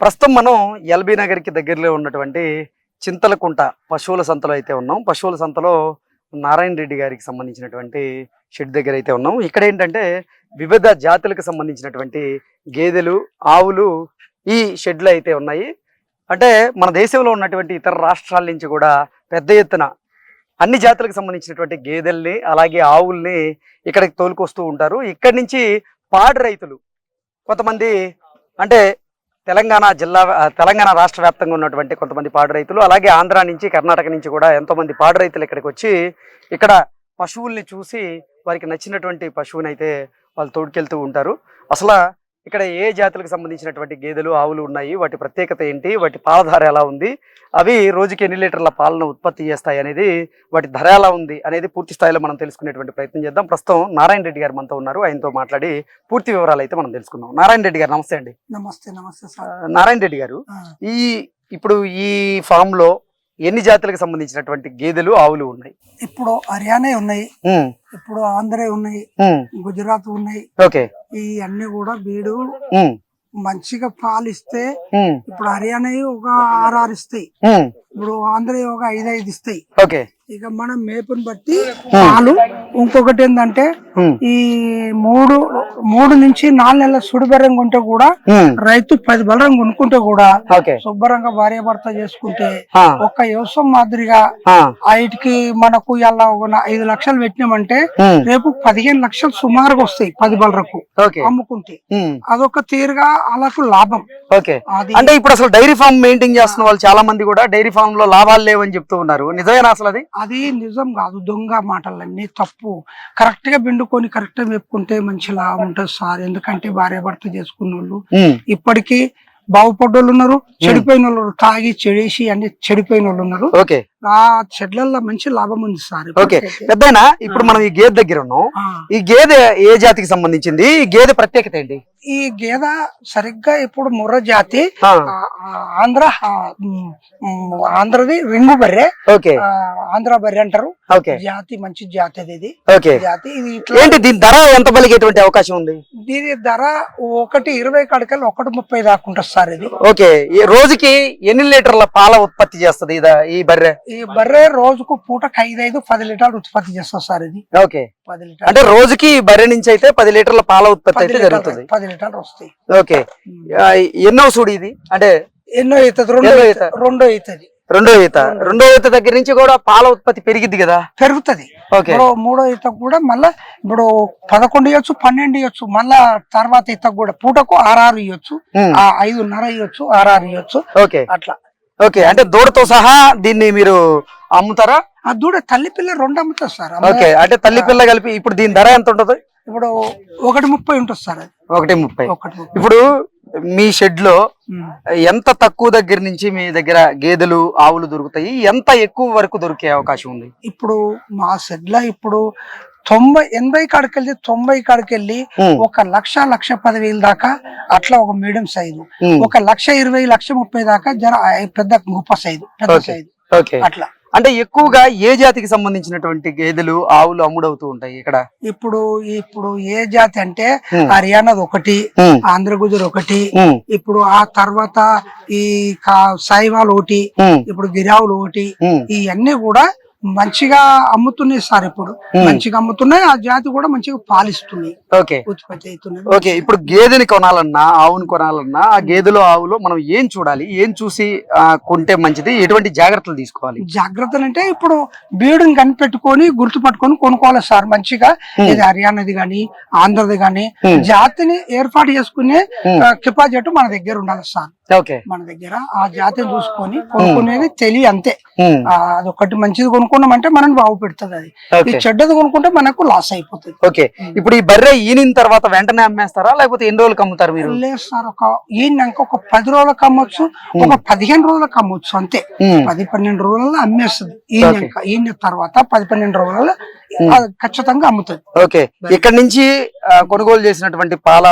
ప్రస్తుతం మనం ఎల్బీ నగర్కి దగ్గరలో ఉన్నటువంటి చింతలకుంట పశువుల సంతలో అయితే ఉన్నాం. పశువుల సంతలో నారాయణ రెడ్డి గారికి సంబంధించినటువంటి షెడ్ దగ్గర అయితే ఉన్నాం. ఇక్కడ ఏంటంటే వివిధ జాతులకు సంబంధించినటువంటి గేదెలు ఆవులు ఈ షెడ్లు అయితే ఉన్నాయి. అంటే మన దేశంలో ఉన్నటువంటి ఇతర రాష్ట్రాల నుంచి కూడా పెద్ద ఎత్తున అన్ని జాతులకు సంబంధించినటువంటి గేదెల్ని అలాగే ఆవుల్ని ఇక్కడికి తోలుకొస్తూ ఉంటారు. ఇక్కడి నుంచి పాడి రైతులు కొంతమంది అంటే తెలంగాణ జిల్లా తెలంగాణ రాష్ట్ర వ్యాప్తంగా ఉన్నటువంటి కొంతమంది పాడు రైతులు అలాగే ఆంధ్ర నుంచి కర్ణాటక నుంచి కూడా ఎంతోమంది పాడు రైతులు ఇక్కడికి వచ్చి ఇక్కడ పశువుల్ని చూసి వారికి నచ్చినటువంటి పశువుని అయితే వాళ్ళు తోడుకెళ్తూ ఉంటారు. అసలు ఇక్కడ ఏ జాతులకు సంబంధించినటువంటి గేదెలు ఆవులు ఉన్నాయి? వాటి ప్రత్యేకత ఏంటి? వాటి పాలధార ఎలా ఉంది? అవి రోజుకి ఎన్ని లీటర్ల పాలను ఉత్పత్తి చేస్తాయి అనేది వాటి ధర ఎలా ఉంది అనేది పూర్తి స్థాయిలో మనం తెలుసుకునేటువంటి ప్రయత్నం చేద్దాం. ప్రస్తుతం నారాయణ రెడ్డి గారు మనతో ఉన్నారు. ఆయనతో మాట్లాడి పూర్తి వివరాలు అయితే మనం తెలుసుకుందాం. నారాయణ రెడ్డి గారు నమస్తే అండి. నమస్తే నమస్తే సార్. నారాయణ రెడ్డి గారు ఈ ఇప్పుడు ఈ ఫామ్లో ఎన్ని జాతులకు సంబంధించినటువంటి గేదెలు ఆవులు ఉన్నాయి? ఇప్పుడు హర్యానా ఉన్నాయి ఇప్పుడు ఆంధ్ర ఉన్నాయి గుజరాత్ ఉన్నాయి. ఓకే. ఈ అన్ని కూడా బీడు మంచిగా పాలు ఇస్తే ఉమ్, ఇప్పుడు హర్యానా ఒక ఆరు ఆరు ఇస్తాయి. ఇప్పుడు ఆంధ్ర ఒక ఐదు ఐదు ఇస్తాయి. ఓకే. ఇక మనం మేపుని బట్టి పాలు ఇంకొకటి ఏంటంటే ఈ మూడు మూడు నుంచి నాలుగు నెలల సుడిబెరం ఉంటే కూడా రైతు పది బలం కొనుక్కుంటే కూడా శుభ్రంగా భార్య భర్త చేసుకుంటే ఒక్క వ్యవసాయం మాదిరిగా ఆ, వాటికి మనకు ఇలా ఐదు లక్షలు పెట్టినామంటే రేపు పదిహేను లక్షలు సుమారుగా వస్తాయి పది బలరకు అమ్ముకుంటే. అదొక తీరుగా వాళ్ళకు లాభం. అంటే ఇప్పుడు అసలు డైరీ ఫామ్ మెయింటైన్ చేస్తున్న వాళ్ళు చాలా మంది కూడా డైరీ ఫామ్లో లాభాలు లేవని చెప్తూ ఉన్నారు. నిజమేనా అసలు అది? అది నిజం కాదు దొంగ మాటలన్నీ తప్పు. కరెక్ట్గా పిండుకొని కరెక్ట్గా మెప్పుకుంటే మంచి లాభం ఉంటుంది సార్. ఎందుకంటే భార్య భర్త చేసుకున్న వాళ్ళు ఇప్పటికీ బాగుపడ్డోళ్ళు ఉన్నారు చెడిపోయిన వాళ్ళు. తాగి చెడేసి అన్ని చెడిపోయిన వాళ్ళు ఉన్నారు ఆ చెడ్లల్లో మంచి లాభం ఉంది సార్. ఓకే. పెద్దయినా ఇప్పుడు మనం ఈ గేదె దగ్గర ఉన్నాం. ఈ గేదె ఏ జాతికి సంబంధించింది? ఈ గేదె ప్రత్యేకత ఏంటి? ఈ గేద సరిగ్గా ఇప్పుడు ముర్ర జాతి ఆంధ్ర ఆంధ్రది రింగు బర్రె ఆంధ్ర బర్రె అంటారు. ఓకే. జాతి మంచి జాతి అది ఇది. ఓకే. జాతి ఇది ఇట్లా ఏంటి దీని ధర ఎంత పలిగేటువంటి అవకాశం ఉంది? దీని ధర ఒకటి ఇరవై కడకలు ఒకటి ముప్పై దాకా ఉంటుంది సార్ ఇది. ఓకే. ఈ రోజుకి ఎన్ని లీటర్ల పాల ఉత్పత్తి చేస్తుంది ఇద ఈ బర్రె? ఈ బర్రె రోజుకు పూటకు ఐదు ఐదు పది లీటర్లు ఉత్పత్తి చేస్తారు సార్ ఇది. ఓకే. పది లీటర్లు. అంటే రోజుకి బర్రె నుంచి అయితే పది లీటర్ల పాల ఉత్పత్తి అయితే జరుగుతుంది. పది లీటర్లు వస్తాయి. ఓకే. ఎన్నో సూడి ఇది? అంటే ఎన్నో అవుతుంది రెండో అవుతుంది రెండో అవుతుంది రెండో ఈత. రెండో ఈత. దగ్గర నుంచి కూడా పాల ఉత్పత్తి పెరిగిద్ది కదా? పెరుగుతుంది. మూడో ఈతకు కూడా మళ్ళా ఇప్పుడు పదకొండు ఇవ్వచ్చు పన్నెండు ఇవ్వచ్చు మళ్ళా తర్వాత ఈతకు కూడా పూటకు ఆరారు ఇవ్వచ్చు ఐదున్నర ఇవ్వచ్చు ఆరారు ఇవ్వచ్చు ఓకే. అట్లా. ఓకే అంటే దూడతో సహా దీన్ని మీరు అమ్ముతారా? ఆ దూడ తల్లి పిల్ల రెండు అమ్ముతుంది సార్. ఓకే అంటే తల్లి పిల్ల కలిపి ఇప్పుడు దీని ధర ఎంత ఉంటుంది? ఇప్పుడు ఒకటి ముప్పై ఉంటుంది సార్ అది. ఒకటి ముప్పై. ఇప్పుడు మీ షెడ్లో. ఎంత తక్కువ దగ్గర నుంచి మీ దగ్గర గేదెలు ఆవులు దొరుకుతాయి? ఎంత ఎక్కువ వరకు దొరికే అవకాశం ఉంది? ఇప్పుడు మా సెడ్ల ఇప్పుడు తొంభై ఎనభై కాడికెళ్ళి తొంభై కాడికెళ్ళి ఉమ్, ఒక లక్ష లక్ష పదివేలు దాకా అట్లా ఒక మీడియం సైజు. ఒక లక్ష ఇరవై లక్ష ముప్పై దాకా జర పెద్ద గొప్ప సైజు పెద్ద. సైజు. అట్లా. అంటే ఎక్కువగా ఏ జాతికి సంబంధించినటువంటి గేదెలు ఆవులు అమ్ముడవుతూ ఉంటాయి ఇక్కడ? ఇప్పుడు ఇప్పుడు ఏ జాతి అంటే హర్యానాది ఒకటి ఆంధ్ర గుజర్ ఒకటి ఇప్పుడు ఆ తర్వాత ఈ సాయివాల్ ఒకటి ఇప్పుడు గిరావులు ఒకటి ఇవన్నీ కూడా మంచిగా అమ్ముతున్నాయి సార్ ఇప్పుడు. మంచిగా అమ్ముతున్నాయి ఆ జాతి కూడా మంచిగా పాలిస్తున్నాయి. ఓకే. ఉత్పత్తి అవుతున్నాయి. ఓకే ఇప్పుడు గేదెని కొనాలన్నా ఆవుని కొనాలన్నా ఆ గేదెలు ఆవులు మనం ఏం చూడాలి? ఏం చూసి కొంటే మంచిది? ఎటువంటి జాగ్రత్తలు తీసుకోవాలి? జాగ్రత్తలు అంటే ఇప్పుడు బీడుని కనిపెట్టుకొని గుర్తుపట్టుకొని కొనుక్కోవాలి సార్ మంచిగా. ఇది హర్యానాది గాని ఆంధ్రది గాని. జాతిని ఏర్పాటు చేసుకునే. కెపాసిటీ మన దగ్గర ఉండాలి సార్. మన దగ్గర ఆ జాతిని చూసుకొని కొనుక్కునేది తెలియ అంతే. ఆ, అదొకటి మంచిది కొనుక్కున్నామంటే మనం బాగు పెడుతుంది అది ఈ చెడ్డది కొనుక్కుంటే మనకు లాస్ అయిపోతుంది. ఓకే. ఇప్పుడు ఈ బర్రె ఈనిన తర్వాత వెంటనే అమ్మేస్తారా? లేకపోతే ఎన్ని రోజులకు అమ్ముతారు మీరు? లేదు సార్ ఒక ఈయనక ఒక పది రోజులకు అమ్మొచ్చు ఒక పదిహేను రోజులకు అమ్మొచ్చు అంతే. పది పన్నెండు రోజుల్లో అమ్మేస్తుంది. ఈయన తర్వాత పది పన్నెండు రోజులలో అది ఖచ్చితంగా అమ్ముతుంది ఓకే. ఇక్కడ నుంచి కొనుగోలు చేసినటువంటి పాల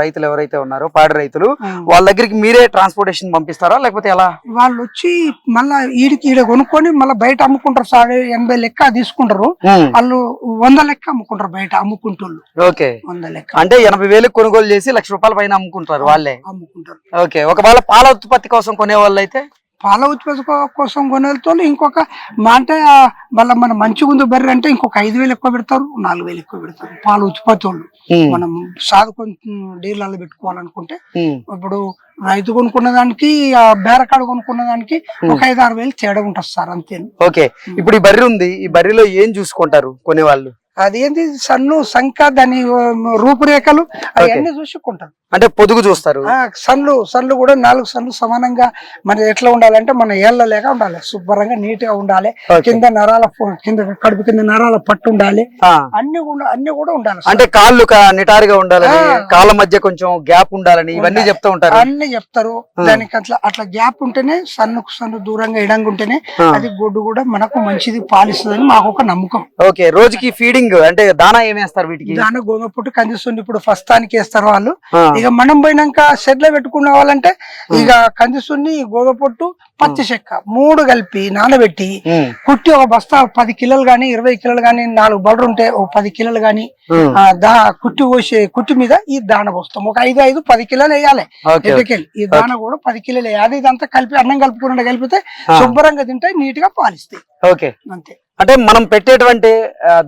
రైతులు ఎవరైతే ఉన్నారో పాడి రైతులు వాళ్ళ దగ్గరికి మీరే ట్రాన్స్పోర్టేషన్ పంపిస్తారా? లేకపోతే ఎలా? వాళ్ళు వచ్చి మళ్ళా ఈడికి ఈడ కొనుక్కొని మళ్ళీ బయట అమ్ముకుంటారు. సాడే ఎనభై లెక్క తీసుకుంటారు. ఉమ్, వాళ్ళు వంద లెక్క అమ్ముకుంటారు బయట అమ్ముకుంటోళ్ళు. ఓకే. వంద లెక్క. అంటే ఎనభై వేలు కొనుగోలు చేసి లక్ష రూపాయల పైన అమ్ముకుంటారు వాళ్ళే. అమ్ముకుంటారు. ఓకే. ఒకవేళ పాల ఉత్పత్తి కోసం కొనే వాళ్ళు అయితే పాల ఉత్పత్తి కోసం కొనేతో ఇంకొక మా అంటే ఆ, మళ్ళీ మన మంచిగా ఉంది బర్రె అంటే ఇంకొక ఐదు వేలు ఎక్కువ పెడతారు నాలుగు వేలు ఎక్కువ పెడతారు పాల ఉత్పత్తి వాళ్ళు మనం సాదుకొని డీలర్లు పెట్టుకోవాలనుకుంటే ఇప్పుడు రైతు కొనుక్కున్న దానికి ఆ బేరకాడు కొనుక్కున్న దానికి ఒక ఐదు ఆరు వేలు తేడా ఉంటుంది సార్ అంతే ఓకే. ఇప్పుడు ఈ బర్రె ఉంది ఈ బర్రెలో ఏం చూసుకుంటారు కొనేవాళ్ళు? అదేంటి సన్ను సంఖ్య దాని రూపురేఖలు అవన్నీ చూసుకుంటారు అంటే పొదుగు చూస్తారు. సన్లు సన్లు కూడా నాలుగు సన్లు సమానంగా మరి ఎట్లా ఉండాలంటే మన ఏళ్ళ లేక ఉండాలి. శుభ్రంగా నీట్గా ఉండాలి. కింద నరాల కింద కడుపు కింద నరాల పట్టు ఉండాలి. అన్ని కూడా అన్ని కూడా ఉండాలి. అంటే కాళ్ళు నిటారుగా ఉండాలని ఆ. కాళ్ళ మధ్య కొంచెం గ్యాప్ ఉండాలని ఇవన్నీ ఉండాలి. చెప్తూ ఉంటారు. అన్ని చెప్తారు. దానికి అట్లా అట్లా గ్యాప్ ఉంటేనే సన్నుకు సన్ను దూరంగా ఇడంగా ఉంటేనే. అది గొడ్డు కూడా మనకు మంచిది పాలిస్తుందని మాకు ఒక నమ్మకం. ఓకే. రోజుకి ఫీడింగ్ అంటే దానా ఏమేస్తారు వీటికి? దాని గోధుమ పుట్టు కందిస్తుంది ఇప్పుడు ఫస్తానికి వేస్తారు వాళ్ళు. ఇక మనం పోయినాక షెడ్లో పెట్టుకున్న వాళ్ళంటే ఇక కందిసున్ని గోధుమ పొట్టు పచ్చి చెక్క మూడు కలిపి నానబెట్టి కుట్టి ఒక బస్తా పది కిలోలు గాని ఇరవై కిలోలు గాని నాలుగు బర్రెలు ఉంటే ఒక పది కిలోలు గాని దా కుట్టి పోసే కుట్టి మీద ఈ దాన పోస్తాం. ఒక ఐదు ఐదు పది కిలోలు వేయాలి. ఎటుకెళ్ళి ఈ దాన కూడా పది కిలోలు వేయాలి. ఇదంతా కలిపి అన్నం కలుపుకుండా కలిపితే. శుభ్రంగా తింటే నీట్గా పాలిస్తాయి. ఓకే. అంతే. అంటే మనం పెట్టేటువంటి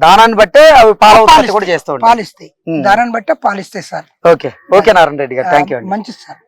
దానాన్ని బట్టే అవి పాల ఉత్పత్తి కూడా చేస్తూ ఉంటాయి పాలిస్తాయి. దానాన్ని బట్టే పాలిస్తాయి sir. Okay. Okay Narayana Reddy గారు. థ్యాంక్ యూ మంచిది సార్.